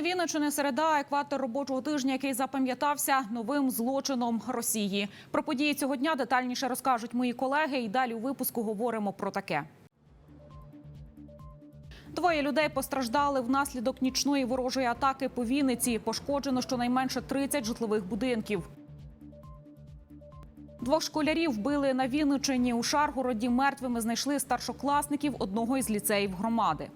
Новини Вінничини середа, екватор робочого тижня, який запам'ятався новим злочином Росії. Про події цього дня детальніше розкажуть мої колеги. І далі у випуску говоримо про таке. Двоє людей постраждали внаслідок нічної ворожої атаки по Вінниці. Пошкоджено щонайменше 30 житлових будинків. Двох школярів вбили на Вінничині. У Шаргороді мертвими знайшли старшокласників одного із ліцеїв громади.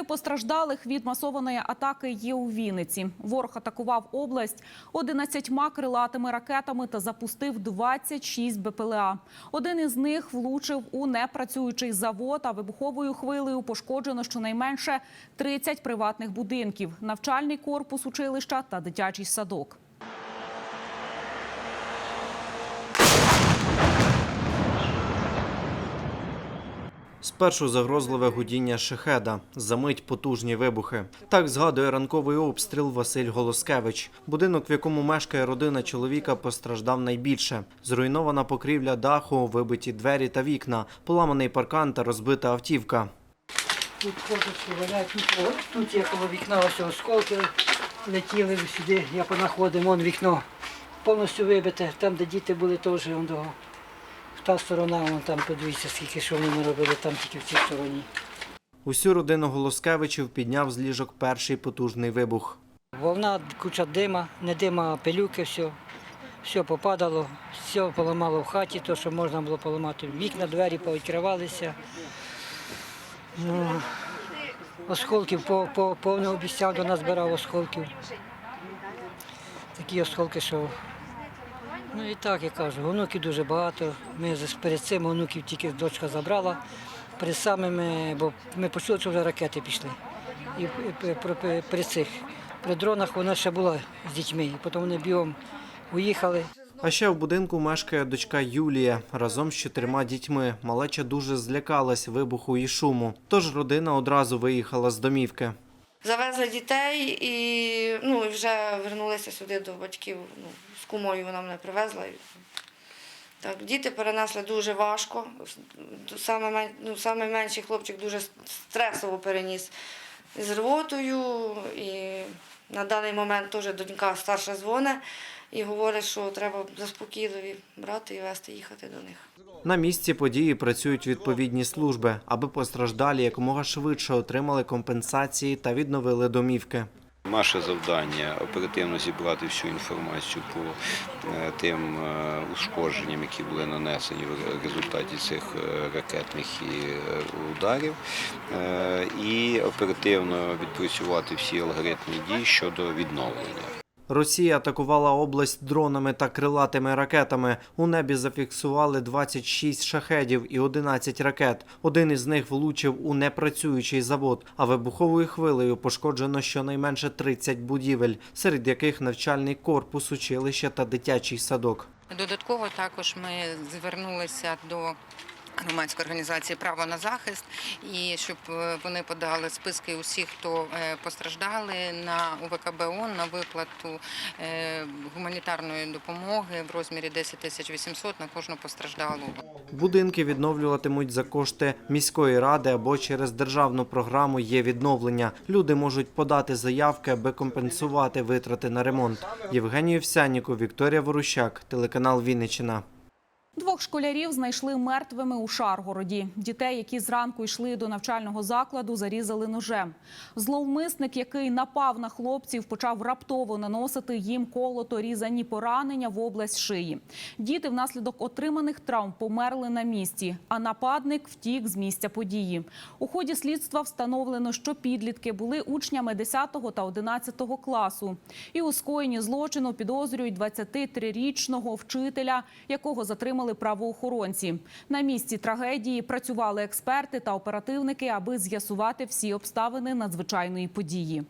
Двоє постраждалих від масованої атаки є у Вінниці. Ворог атакував область 11 крилатими ракетами та запустив 26 БПЛА. Один із них влучив у непрацюючий завод, а вибуховою хвилею пошкоджено щонайменше 30 приватних будинків, навчальний корпус училища та дитячий садок. Спершу загрозливе гудіння шахеда, замить потужні вибухи. Так згадує ранковий обстріл Василь Голоскевич. Будинок, в якому мешкає родина чоловіка, постраждав найбільше. Зруйнована покрівля даху, вибиті двері та вікна, поламаний паркан та розбита автівка. Тут козочки валяють, тут, тут є коло вікна ось осколки летіли сюди, я понаходив, вон вікно повністю вибите, там, де діти були, теж того. Та сторона, вон там подивіться, скільки що вони робили, там тільки в цій стороні. Усю родину Голоскевичів підняв з ліжок перший потужний вибух. Волна, куча дима, не дима, а пилюки, все. Все попадало, все поламало в хаті, то, що можна було поламати. Вікна, двері повідкривалися. Ну, осколків по, по, повне обіцяв до нас збирав осколків. Такі осколки, що. Ну і так я кажу, онуків дуже багато. Ми перед цим онуків тільки дочка забрала. Перед самими, бо ми почули, що вже ракети пішли. І, при цих при дронах вона ще була з дітьми. І потім вони бігом уїхали. А ще в будинку мешкає дочка Юлія разом з чотирма дітьми. Малеча дуже злякалась вибуху і шуму. Тож родина одразу виїхала з домівки. Завезли дітей і ну, вже вернулися сюди до батьків. Ну, з кумою вона мене привезла. Так, діти перенесли дуже важко. Саме, ну, саме менший хлопчик дуже стресово переніс з рвотою. І на даний момент теж донька старша дзвонить і говорить, що треба заспокійливі брати і вести їхати до них. На місці події працюють відповідні служби, аби постраждалі якомога швидше отримали компенсації та відновили домівки. Наше завдання оперативно зібрати всю інформацію по е, тим е, ушкодженням, які були нанесені в результаті цих е, ракетних ударів, і оперативно відпрацювати всі алгоритми дій щодо відновлення. Росія атакувала область дронами та крилатими ракетами. У небі зафіксували 26 шахедів і 11 ракет. Один із них влучив у непрацюючий завод, а вибуховою хвилею пошкоджено щонайменше 30 будівель, серед яких навчальний корпус, училище та дитячий садок. Додатково також ми звернулися до громадської організації Право на захист і щоб е, вони подали списки усіх, хто е, постраждали на УВКБ на виплату е, гуманітарної допомоги в розмірі 10 тисяч 800 на кожну постраждалу. Будинки відновлюватимуть за кошти міської ради або через державну програму є відновлення. Люди можуть подати заявки, аби компенсувати витрати на ремонт. Євгеній Овсянніку, Вікторія Ворущак, телеканал Вінниччина. Двох школярів знайшли мертвими у Шаргороді. Дітей, які зранку йшли до навчального закладу, зарізали ножем. Зловмисник, який напав на хлопців, почав раптово наносити їм колото різані поранення в область шиї. Діти внаслідок отриманих травм померли на місці, а нападник втік з місця події. У ході слідства встановлено, що підлітки були учнями 10 та 11 класу. І у скоєнні злочину підозрюють 23-річного вчителя, якого затримали правоохоронці. На місці трагедії працювали експерти та оперативники, аби з'ясувати всі обставини надзвичайної події.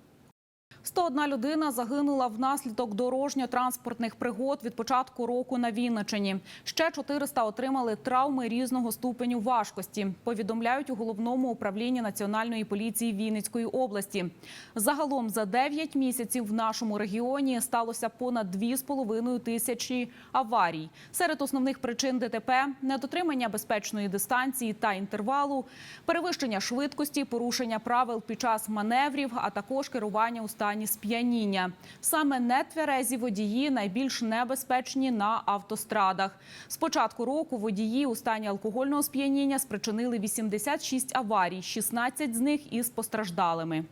101 людина загинула внаслідок дорожньо-транспортних пригод від початку року на Вінничині. Ще 400 отримали травми різного ступеню важкості. Повідомляють у головному управлінні національної поліції Вінницької області. Загалом за 9 місяців в нашому регіоні сталося понад 2,5 тисячі аварій. Серед основних причин ДТП – недотримання безпечної дистанції та інтервалу, перевищення швидкості, порушення правил під час маневрів, а також керування у стані сп'яніння. Саме нетверезі водії найбільш небезпечні на автострадах. З початку року водії у стані алкогольного сп'яніння спричинили 86 аварій, 16 з них із постраждалими.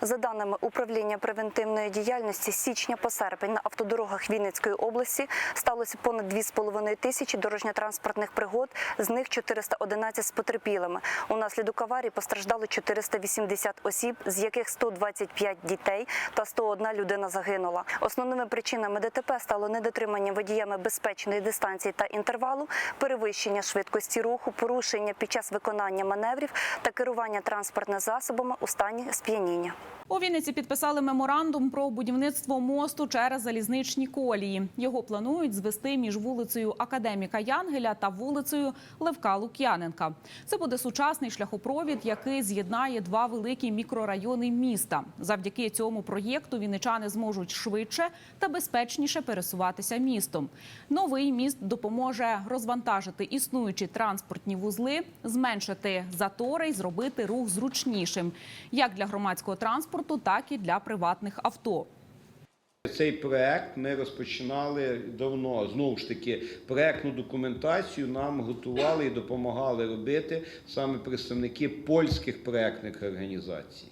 За даними управління превентивної діяльності, січня по серпень на автодорогах Вінницької області сталося понад 2,5 тисячі дорожньо-транспортних пригод, з них 411 з потерпілими. Унаслідок аварій постраждало 480 осіб, з яких 125 дітей та 101 людина загинула. Основними причинами ДТП стало недотримання водіями безпечної дистанції та інтервалу, перевищення швидкості руху, порушення під час виконання маневрів та керування транспортними засобами у стані сп'яніння. У Вінниці підписали меморандум про будівництво мосту через залізничні колії. Його планують звести між вулицею Академіка Янгеля та вулицею Левка Лук'яненка. Це буде сучасний шляхопровід, який з'єднає два великі мікрорайони міста. Завдяки цьому проєкту вінничани зможуть швидше та безпечніше пересуватися містом. Новий міст допоможе розвантажити існуючі транспортні вузли, зменшити затори й зробити рух зручнішим як для громадського транспорту, так і для приватних авто. Цей проект ми розпочинали давно. Знову ж таки, проектну документацію нам готували і допомагали робити саме представники польських проектних організацій,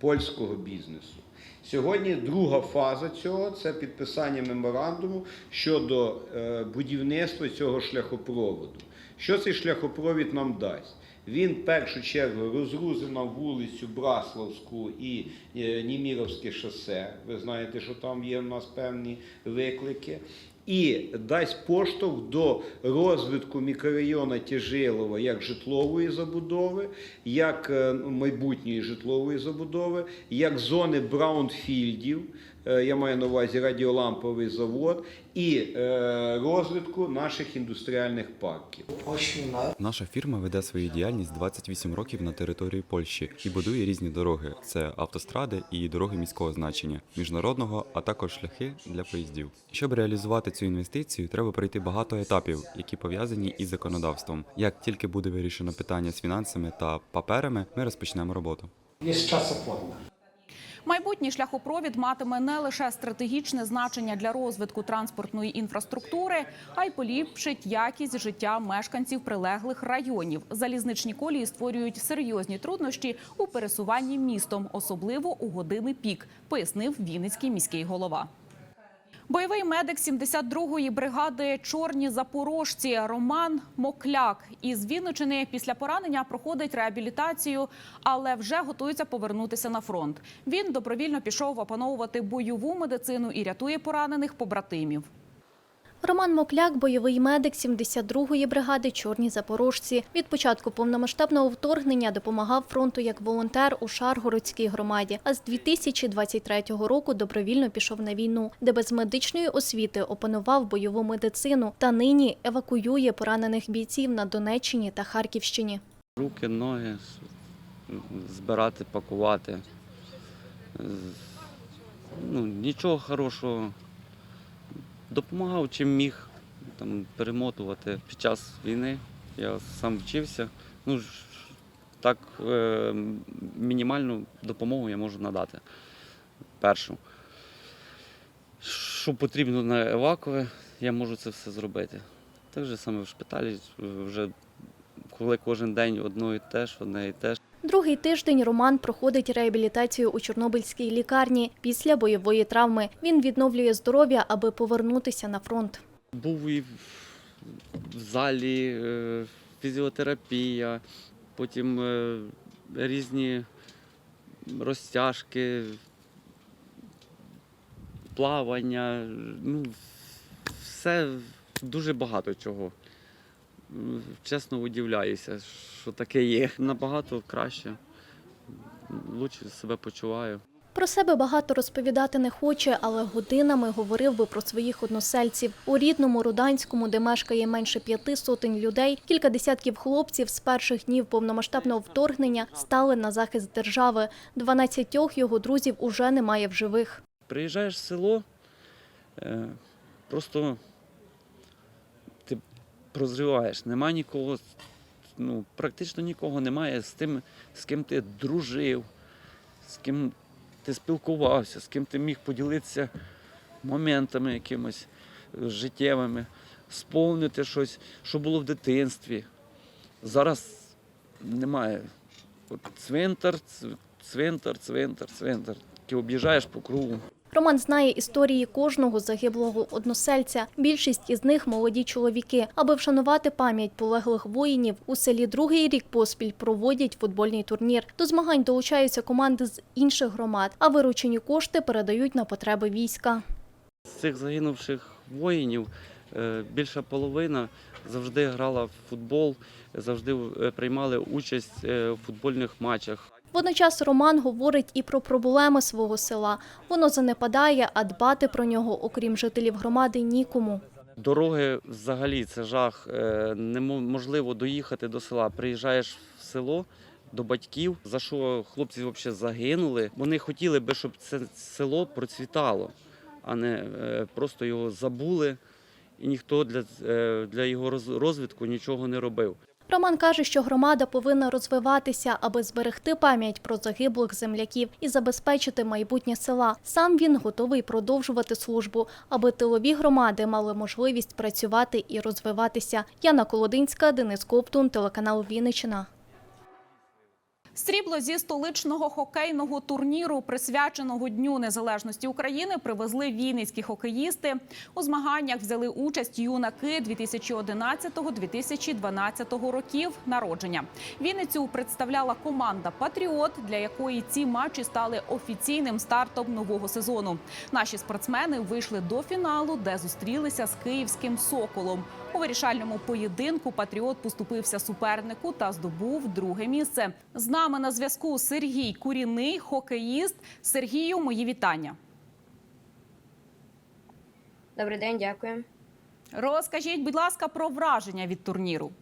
польського бізнесу. Сьогодні друга фаза цього це підписання меморандуму щодо е, будівництва цього шляхопроводу. Що цей шляхопровід нам дасть? Він в першу чергу розгрузив вулицю Браславську і е, Німіровське шосе. Ви знаєте, що там є в нас певні виклики. І дасть поштовх до розвитку мікрорайону Тяжилова як житлової забудови, як е, майбутньої житлової забудови, як зони браунфільдів. Е, Я маю на увазі радіоламповий завод і е, розвитку наших індустріальних парків. Наша фірма веде свою діяльність 28 років на території Польщі і будує різні дороги: це автостради і дороги міського значення, міжнародного, а також шляхи для поїздів. Щоб реалізувати цю інвестицію, треба пройти багато етапів, які пов'язані із законодавством. Як тільки буде вирішено питання з фінансами та паперами, ми розпочнемо роботу. Jest czasochłonna. Майбутній шляхопровід матиме не лише стратегічне значення для розвитку транспортної інфраструктури, а й поліпшить якість життя мешканців прилеглих районів. Залізничні колії створюють серйозні труднощі у пересуванні містом, особливо у години пік, пояснив Вінницький міський голова. Бойовий медик 72-ї бригади Чорні запорожці Роман Мокляк із Вінничини після поранення проходить реабілітацію, але вже готується повернутися на фронт. Він добровільно пішов опановувати бойову медицину і рятує поранених побратимів. Роман Мокляк, бойовий медик 72-ї бригади Чорні запорожці. Від початку повномасштабного вторгнення допомагав фронту як волонтер у Шаргородській громаді. А з 2023 року добровільно пішов на війну, де без медичної освіти опанував бойову медицину та нині евакуює поранених бійців на Донеччині та Харківщині. Руки, ноги, збирати, пакувати. Ну, нічого хорошого. Допомагав чим міг там, перемотувати під час війни. Я сам вчився. Ну, так е, мінімальну допомогу я можу надати. Першу. Що потрібно на евакуви, я можу це все зробити. Так же саме в шпиталі, вже коли кожен день одно і те ж, одне і те. Другий тиждень Роман проходить реабілітацію у Чорнобильській лікарні після бойової травми. Він відновлює здоров'я, аби повернутися на фронт. Був і в- залі, е, фізіотерапія, потім е, різні розтяжки, плавання. Ну, все дуже багато чого. Чесно удивляюся, що таке є. Набагато краще, лучше себе почуваю. Про себе багато розповідати не хоче, але годинами говорив би про своїх односельців. У рідному Руданському, де мешкає менше п'яти сотень людей, кілька десятків хлопців з перших днів повномасштабного вторгнення стали на захист держави. Дванадцятьох його друзів уже немає в живих. Приїжджаєш в село, е, просто прозріваєш, нема нікого, ну, практично нікого немає з тим, з ким ти дружив, з ким ти спілкувався, з ким ти міг поділитися моментами якимось життєвими, сповнити щось, що було в дитинстві. Зараз немає. От цвинтар, цвинтар, цвинтар, цвинтар. Ти об'їжджаєш по кругу. Роман знає історії кожного загиблого односельця. Більшість із них молоді чоловіки. Аби вшанувати пам'ять полеглих воїнів, у селі другий рік поспіль проводять футбольний турнір. До змагань долучаються команди з інших громад, а виручені кошти передають на потреби війська. З цих загинувших воїнів е, більша половина завжди грала в футбол, завжди е, приймали участь е, в футбольних матчах. Водночас Роман говорить і про проблеми свого села. Воно занепадає, а дбати про нього, окрім жителів громади, нікому. Дороги взагалі це жах. е, Неможливо доїхати до села. Приїжджаєш в село до батьків, за що хлопці взагалі загинули. Вони хотіли би, щоб це село процвітало, а не е, просто його забули, і ніхто для, е, для його роз- розвитку нічого не робив. Роман каже, що громада повинна розвиватися, аби зберегти пам'ять про загиблих земляків і забезпечити майбутнє села. Сам він готовий продовжувати службу, аби тилові громади мали можливість працювати і розвиватися. Яна Колодинська, Денис Коптун, телеканал Вінниччина. Срібло зі столичного хокейного турніру, присвяченого Дню Незалежності України, привезли вінницькі хокеїсти. У змаганнях взяли участь юнаки 2011-2012 років народження. Вінницю представляла команда Патріот, для якої ці матчі стали офіційним стартом нового сезону. Наші спортсмени вийшли до фіналу, де зустрілися з київським соколом. У вирішальному поєдинку Патріот поступився супернику та здобув друге місце. З нами на зв'язку Сергій Куріний, хокеїст. Сергію, мої вітання. Добрий день, дякую. Розкажіть, будь ласка, про враження від турніру.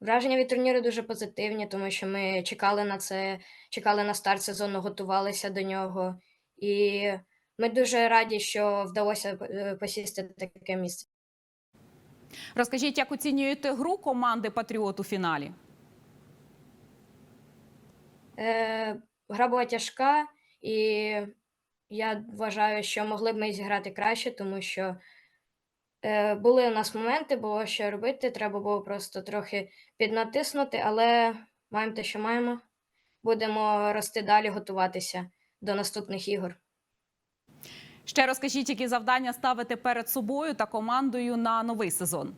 Враження від турніру дуже позитивні, тому що ми чекали на це, чекали на старт сезону, готувалися до нього. І ми дуже раді, що вдалося е, посісти таке місце. Розкажіть, як оцінюєте гру команди Патріот у фіналі? Е, гра була тяжка, і я вважаю, що могли б ми зіграти краще, тому що е, були у нас моменти, було що робити. Треба було просто трохи піднатиснути, але маємо те, що маємо. Будемо рости далі, готуватися до наступних ігор. Ще розкажіть, які завдання ставите перед собою та командою на новий сезон.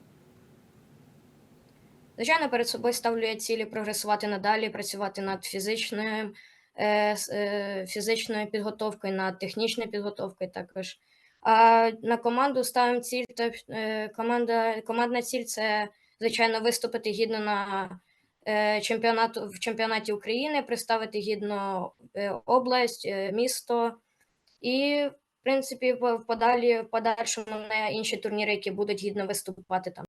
Звичайно, перед собою ставлю я цілі прогресувати надалі, працювати над фізичною, е, е, фізичною підготовкою, над технічною підготовкою також. А на команду ставимо ціль. То, е, команда, командна ціль це, звичайно, виступити гідно на чемпіонату в чемпіонаті України, представити гідно область, місто і, в принципі, в подалі, в подальшому на інші турніри, які будуть гідно виступати там.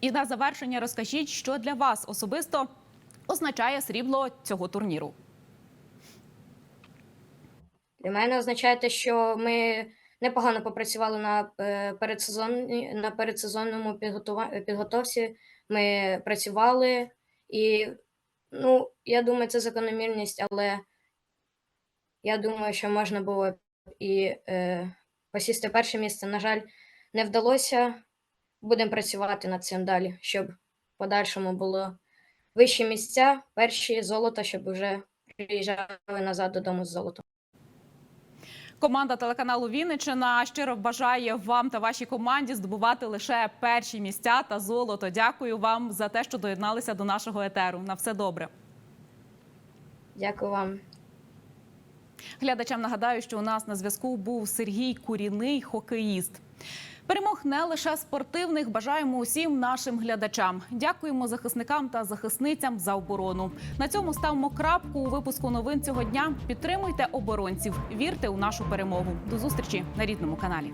І на завершення розкажіть, що для вас особисто означає срібло цього турніру. Для мене означає те, що ми непогано попрацювали на е, передсезонні, на передсезонному підготовці. Ми працювали, і ну, я думаю, це закономірність, але я думаю, що можна було б і е, посісти перше місце. На жаль, не вдалося. Будемо працювати над цим далі, щоб в подальшому було вищі місця, перші золото, щоб вже приїжджали назад додому з золотом. Команда телеканалу Вінниччина щиро бажає вам та вашій команді здобувати лише перші місця та золото. Дякую вам за те, що доєдналися до нашого етеру. На все добре. Дякую вам. Глядачам нагадаю, що у нас на зв'язку був Сергій Куріний, хокеїст. Перемог не лише спортивних. Бажаємо усім нашим глядачам. Дякуємо захисникам та захисницям за оборону. На цьому ставимо крапку у випуску новин цього дня. Підтримуйте оборонців, вірте у нашу перемогу. До зустрічі на рідному каналі.